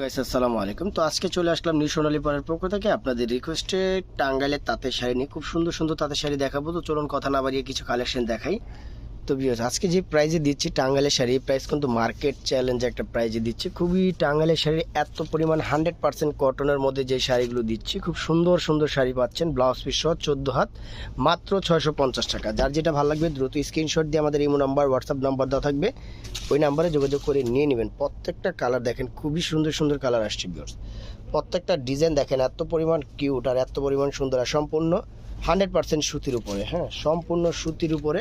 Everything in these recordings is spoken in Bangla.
গাইস আসসালামু আলাইকুম। তো আজকে চলে আসলাম নিউ সোনালী পাড়ার পক্ষ থেকে আপনাদের রিকোয়েস্টে টাঙ্গাইলের তাঁতের শাড়ি নিয়ে। খুব সুন্দর সুন্দর তাঁতের শাড়ি দেখাবো। তো চলুন কথা না বাড়িয়ে কিছু কালেকশন দেখাই। তো বিয়স আজকে যে প্রাইজে দিচ্ছি টাঙ্গাইলের শাড়ি প্রাইস কিন্তু মার্কেট চ্যালেঞ্জ একটা প্রাইজে দিচ্ছি। খুবই টাঙ্গাইলের শাড়ির এত পরিমাণ হান্ড্রেড পার্সেন্ট কটনের মধ্যে যে শাড়িগুলো দিচ্ছি, খুব সুন্দর সুন্দর শাড়ি পাচ্ছেন ব্লাউজ পিস সহ চোদ্দ হাত, মাত্র ছয়শো পঞ্চাশ টাকা। যার যেটা ভালো লাগবে দ্রুত স্ক্রিনশট দিয়ে আমাদের ইমো নাম্বার হোয়াটসঅ্যাপ নাম্বার দেওয়া থাকবে। ওই নাম্বারে যোগাযোগ করে নিয়ে নেবেন। প্রত্যেকটা কালার দেখেন, খুবই সুন্দর সুন্দর কালার আসছে বিয়ার্স প্রত্যেকটা ডিজাইন দেখেন, এত পরিমাণ কিউট আর এত পরিমাণ সুন্দর আর সম্পূর্ণ হান্ড্রেড পার্সেন্ট সুতির উপরে হ্যাঁ সম্পূর্ণ সুতির উপরে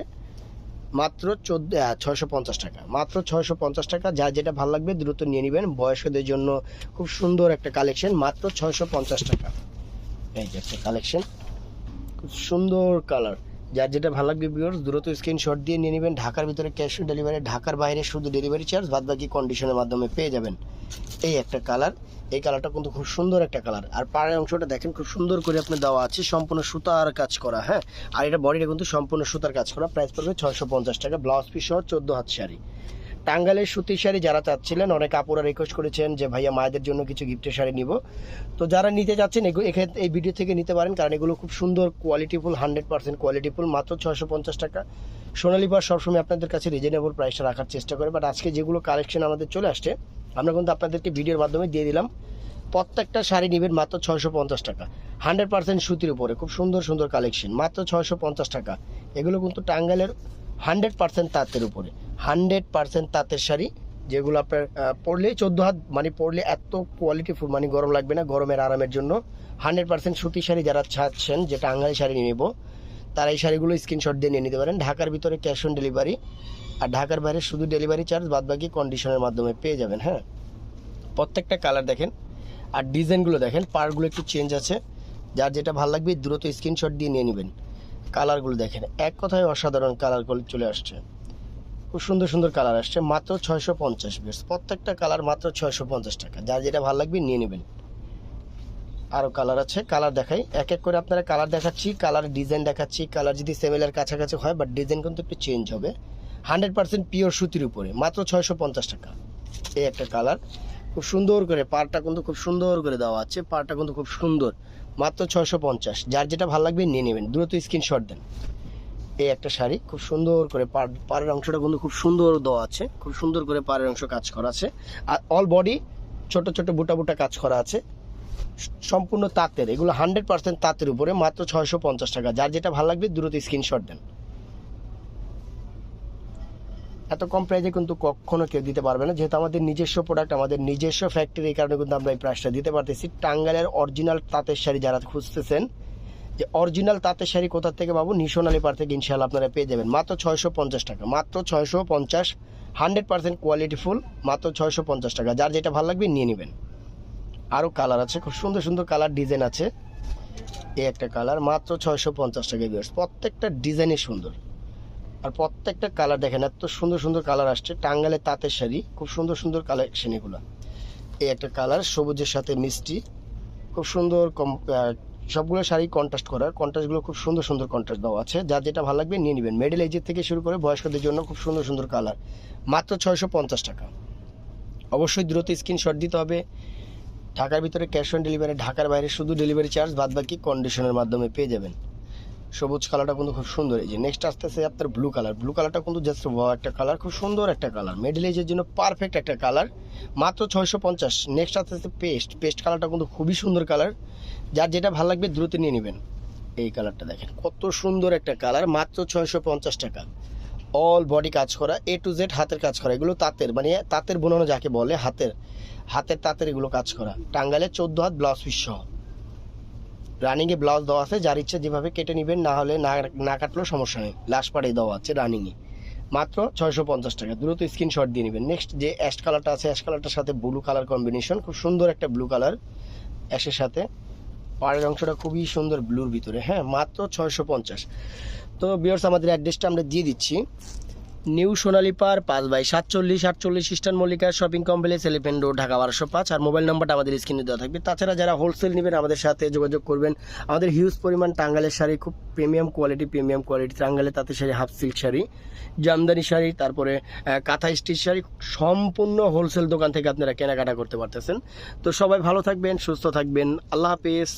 মাত্র চোদ্দ ছয়শো পঞ্চাশ টাকা। মাত্র ছয়শো পঞ্চাশ টাকা, যা যেটা ভালো লাগবে দ্রুত নিয়ে নেবেন। বয়স্কদের জন্য খুব সুন্দর একটা কালেকশন, মাত্র ছয়শো পঞ্চাশ টাকা। এই যে একটা কালেকশন, খুব সুন্দর কালার। যার যেটা ভালো লাগবে বিওর দ্রুত স্ক্রিনশট দিয়ে নিয়ে নেবেন। ঢাকার ভিতরে ক্যাশ অন ডেলিভারি ঢাকার বাইরে শুধু ডেলিভারি চার্জ বাদ বাকি কন্ডিশনের মাধ্যমে পেয়ে যাবেন। এই একটা কালার এই কালারটা কিন্তু খুব সুন্দর একটা কালার আর পাড়ের অংশটা দেখেন, খুব সুন্দর করে আপনি দেওয়া আছে, সম্পূর্ণ সুতার কাজ করা হ্যাঁ? আর এটা বডিটা কিন্তু সম্পূর্ণ সুতার কাজ করা। প্রাইস পড়বে ছয়শো পঞ্চাশ টাকা ব্লাউজ পিস সহ চোদ্দ হাত শাড়ি। টাঙ্গাইলের সুতির শাড়ি যারা চাচ্ছিলেন, অনেক আপুরা রিকোয়েস্ট করেছেন যে, ভাইয়া, মায়েদের জন্য কিছু গিফটের শাড়ি নিব। তো যারা নিতে এগুলো এখানে এই ভিডিও থেকে নিতে পারেন, কারণ এগুলো খুব সুন্দর কোয়ালিটিফুল হান্ড্রেড পার্সেন্ট কোয়ালিটিফুল মাত্র ছশো পঞ্চাশ টাকা। সোনালী বার সবসময় আপনাদের কাছে রিজনেবল প্রাইসটা রাখার চেষ্টা করে বাট আজকে যেগুলো কালেকশন আমাদের চলে আসছে, আমরা কিন্তু আপনাদেরকে ভিডিওর মাধ্যমে দিয়ে দিলাম। প্রত্যেকটা শাড়ি নেবেন মাত্র ছয়শো পঞ্চাশ টাকা। হান্ড্রেড পার্সেন্ট সুতির উপরে, খুব সুন্দর সুন্দর কালেকশন মাত্র ছয়শো পঞ্চাশ টাকা। এগুলো কিন্তু টাঙ্গাইলের হান্ড্রেড পার্সেন্ট তাঁতের উপরে। হান্ড্রেড পার্সেন্ট তাঁতের শাড়ি, যেগুলো আপনার পরলেই চোদ্দ হাত মানে পরলে এত কোয়ালিটিফুল মানে গরম লাগবে না, গরমের আরামের জন্য। হান্ড্রেড পার্সেন্ট সুতি শাড়ি যারা ছাড়ছেন যেটা টাঙ্গাইল শাড়ি নিয়ে নেব, তারা এই শাড়িগুলো স্ক্রিনশট দিয়ে নিয়ে নিতে পারেন। ঢাকার ভিতরে ক্যাশ অন ডেলিভারি আর ঢাকার বাইরে শুধু ডেলিভারি চার্জ বাদ বাকি কন্ডিশনের মাধ্যমে পেয়ে যাবেন হ্যাঁ? প্রত্যেকটা কালার দেখেন, আর ডিজাইনগুলো দেখেন পার্টগুলো একটু চেঞ্জ আছে। যার যেটা ভালো লাগবে, দ্রুত স্ক্রিনশট দিয়ে নিয়ে নেবেন। কালারগুলো দেখেন, এক কথায় অসাধারণ কালারগুলো চলে আসছে। খুব সুন্দর সুন্দর কালার আসছে। মাত্র ছয়শো পঞ্চাশ বেশ প্রত্যেকটা কালার মাত্র ছয়শো পঞ্চাশ টাকা। যার যেটা ভালো লাগবে নিয়ে নেবেন। আরও কালার আছে। কালার দেখাই। এক এক করে আপনারা কালার দেখাচ্ছি, কালার ডিজাইন দেখাচ্ছি। কালার যদি সেমেলের কাছাকাছি হয় বাট ডিজাইন কিন্তু একটু চেঞ্জ হবে। হান্ড্রেড পার্সেন্ট পিওর সুতির উপরে। মাত্র ছয়শো পঞ্চাশ টাকা। এই একটা কালার। খুব সুন্দর করে পাড়টা কিন্তু খুব সুন্দর করে দেওয়া আছে। পাড়টা কিন্তু খুব সুন্দর। মাত্র ছয়শো পঞ্চাশ। যার যেটা ভালো লাগবে নিয়ে নেবেন। দ্রুত স্ক্রিনশট দেন। এই একটা শাড়ি। খুব সুন্দর করে পাড় পাড়ের অংশটা কিন্তু খুব সুন্দর দেওয়া আছে। খুব সুন্দর করে পাড়ের অংশ কাজ করা আছে। আর অল বডি ছোট ছোট, বুটা বুটা কাজ করা আছে। সম্পূর্ণ তাঁতের, এগুলো হান্ড্রেড পার্সেন্ট তাঁতের উপরে, মাত্র ছয়শো পঞ্চাশ টাকা। যার যেটা ভালো লাগবে, দ্রুত স্ক্রিনশট দেন। এত কম প্রাইসে কিন্তু কখনো কেউ দিতে পারবে না। যেহেতু আমাদের নিজস্ব প্রোডাক্ট আমাদের নিজস্ব ফ্যাক্টরি এই কারণে কিন্তু আমরা এই প্রাইসটা দিতে পারতেছি। টাঙ্গাইলের অরিজিনাল তাঁতের শাড়ি যারা খুঁজতেছেন যে অরিজিনাল তাঁতের শাড়ি কোথা থেকে পাবো? নিশোনালি পার থেকে ইনশাল্লাহ আপনারা পেয়ে যাবেন। মাত্র ছয়শো পঞ্চাশ টাকা। মাত্র ছয়শো পঞ্চাশ, হান্ড্রেড পার্সেন্ট কোয়ালিটিফুল মাত্র ছয়শো পঞ্চাশ টাকা। যার যেটা ভালো লাগবে নিয়ে নেবেন। আরও কালার আছে, খুব সুন্দর সুন্দর কালার ডিজাইন আছে। এই একটা কালার, মাত্র ছয়শো পঞ্চাশ টাকা বিয়ার্স প্রত্যেকটা ডিজাইনই সুন্দর। আর প্রত্যেকটা কালার দেখেন, এত সুন্দর সুন্দর কালার আসছে। টাঙ্গালের তাঁতের শাড়ি, খুব সুন্দর সুন্দর কালেকশন এগুলো। এই একটা কালার, সবুজের সাথে মিষ্টি। খুব সুন্দর কম সবগুলো শাড়ি কন্ট্রাস্ট করা। কন্ট্রাস্টগুলো খুব সুন্দর সুন্দর কন্ট্রাস্ট দেওয়া আছে। যা যেটা ভালো লাগবে নিয়ে নেবেন। মিডল এজের থেকে শুরু করে বয়স্কদের জন্য খুব সুন্দর সুন্দর কালার মাত্র ছয়শো পঞ্চাশ টাকা। অবশ্যই দ্রুত স্ক্রিনশট দিতে হবে। ঢাকার ভিতরে ক্যাশ অন ডেলিভারি ঢাকার বাইরে শুধু ডেলিভারি চার্জ বাদ বাকি কন্ডিশনের মাধ্যমে পেয়ে যাবেন। সবুজ কালারটা কিন্তু খুব সুন্দর। এই যে নেক্সট আসতেছে আপনার ব্লু কালার ব্লু কালারটা কিন্তু জাস্ট একটা কালার খুব সুন্দর একটা কালার মিডল এজের জন্য পারফেক্ট একটা কালার মাত্র ছয়শো পঞ্চাশ। নেক্সট আসতেছে পেস্ট পেস্ট কালারটা কিন্তু খুবই সুন্দর কালার যার যেটা ভালো লাগবে দ্রুত নিয়ে নেবেন। এই কালারটা দেখেন, কত সুন্দর একটা কালার মাত্র ছয়শো পঞ্চাশ টাকা। অল বডি কাজ করা এ টু জেড হাতের কাজ করা। এগুলো তাঁতের মানে তাঁতের বোনানো যাকে বলে, হাতের। হাতের তাঁতের এগুলো কাজ করা। টাঙ্গালে চোদ্দ হাত ব্লাউজ পিস সহ। রানিংয়ে ব্লাউজ দেওয়া আছে, যার ইচ্ছে যেভাবে কেটে নেবেন, না হলে না না কাটলেও সমস্যা নেই। লাশ পাড়ে দেওয়া আছে রানিংয়ে মাত্র ছয়শো পঞ্চাশ টাকা। দ্রুত স্ক্রিনশট দিয়ে নেবেন। নেক্সট যে অ্যাশ কালারটা আছে অ্যাশ কালারটার সাথে ব্লু কালার কম্বিনেশন খুব সুন্দর একটা ব্লু কালার অ্যাশের সাথে। পাড়ের অংশটা খুবই সুন্দর ব্লুর ভিতরে। হ্যাঁ মাত্র ছয়শো পঞ্চাশ। তো বিয়ার্স আমাদের অ্যাড্রেসটা আমরা দিয়ে দিচ্ছি। নিউ সোনালী পার পাঁচ বাই সাতচল্লিশ, আটচল্লিশ eastern Mallika shopping complex elephant road Dhaka বারোশো পাঁচ। আর মোবাইল নাম্বারটা আমাদের স্ক্রিনে দেওয়া থাকবে। তাছাড়া যারা হোলসেল নেবেন, আমাদের সাথে যোগাযোগ করবেন। আমাদের হিউজ পরিমাণ টাঙ্গালের শাড়ি, খুব প্রিমিয়াম কোয়ালিটি প্রিমিয়াম কোয়ালিটি টাঙ্গালে তাঁতের শাড়ি হাফ সিল্ক শাড়ি, জামদানি শাড়ি, তারপরে কাঁথা স্টিচ শাড়ি, সম্পূর্ণ হোলসেল দোকান থেকে আপনারা কেনাকাটা করতে পারতেছেন। তো সবাই ভালো থাকবেন, সুস্থ থাকবেন। আল্লাহ হাফেজ।